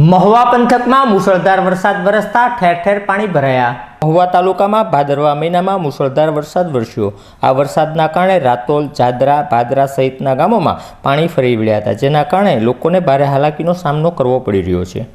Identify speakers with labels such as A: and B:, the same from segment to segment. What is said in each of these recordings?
A: મહુવા પંથકમાં મુશળધાર વરસાદ વરસતા ઠેર ઠેર પાણી ભરાયા. મહુવા તાલુકામાં ભાદરવા મહિનામાં મુશળધાર વરસાદ વરસ્યો. આ વરસાદના કારણે રાતોલ, જાદરા, ભાદરા સહિતના ગામોમાં પાણી ફરી વળ્યા હતા, જેના કારણે લોકોને ભારે હાલાકીનો સામનો કરવો પડી રહ્યો છે.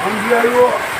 B: સમજી આવ્યો